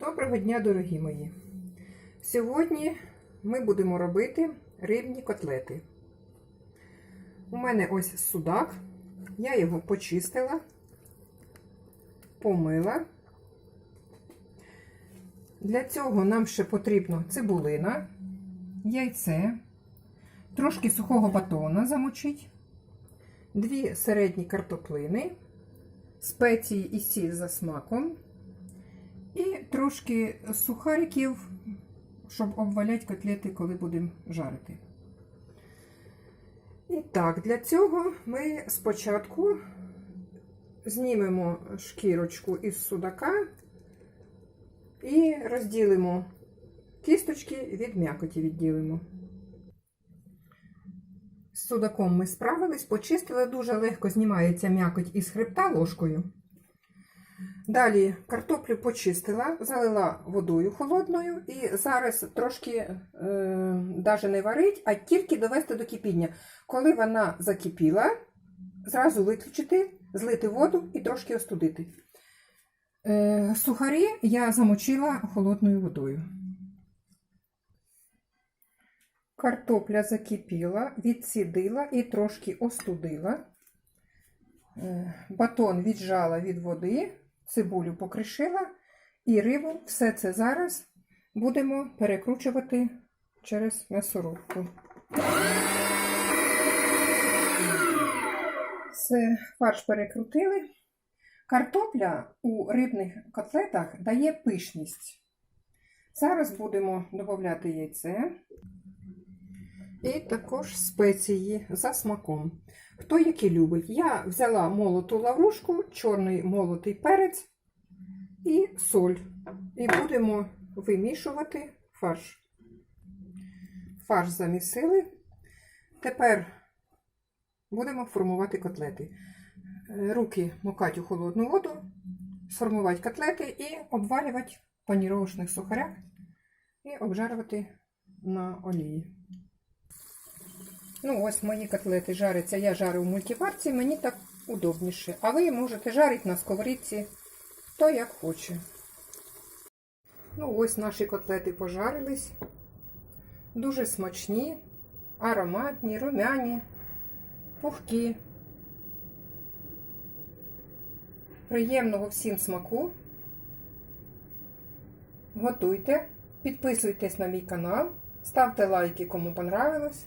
Доброго дня, дорогі мої! Сьогодні ми будемо робити рибні котлети. У мене ось судак, я його почистила, помила. Для цього нам ще потрібно цибулина, яйце, трошки сухого батона замочить, дві середні картоплини, спеції і сіль за смаком. І трошки сухариків, щоб обваляти котлети, коли будемо жарити. І так, для цього ми спочатку знімемо шкірочку із судака і розділимо кісточки від м'якоті відділимо. З судаком ми справились, почистили, дуже легко знімається м'якоть із хребта ложкою. Далі картоплю почистила, залила водою холодною і зараз трошки е, не варить, а тільки довести до кипіння. Коли вона закипіла, зразу виключити, злити воду і трошки остудити. Е, сухарі я замочила холодною водою. Картопля закипіла, відсідила і трошки остудила. Е, Батон віджала від води, цибулю покришила і рибу. Все це зараз будемо перекручувати через м'ясорубку. Все, фарш перекрутили. Картопля у рибних котлетах дає пишність. Зараз будемо додати яйце. І також спеції за смаком. Хто які любить. Я взяла молоту лаврушку, чорний молотий перець і соль. І будемо вимішувати фарш. Фарш замісили. Тепер будемо формувати котлети. Руки мокати у холодну воду, сформувати котлети і обвалювати в паніровочних сухарях і обжарювати на олії. Ну, ось мої котлети жаряться. Я жарю в мультиварці, мені так удобніше. А ви можете жарити на сковорідці, хто як хоче. Ну, ось наші котлети пожарились. Дуже смачні, ароматні, румяні, пухкі. Приємного всім смаку. Готуйте, підписуйтесь на мій канал, ставте лайки, кому понравилось.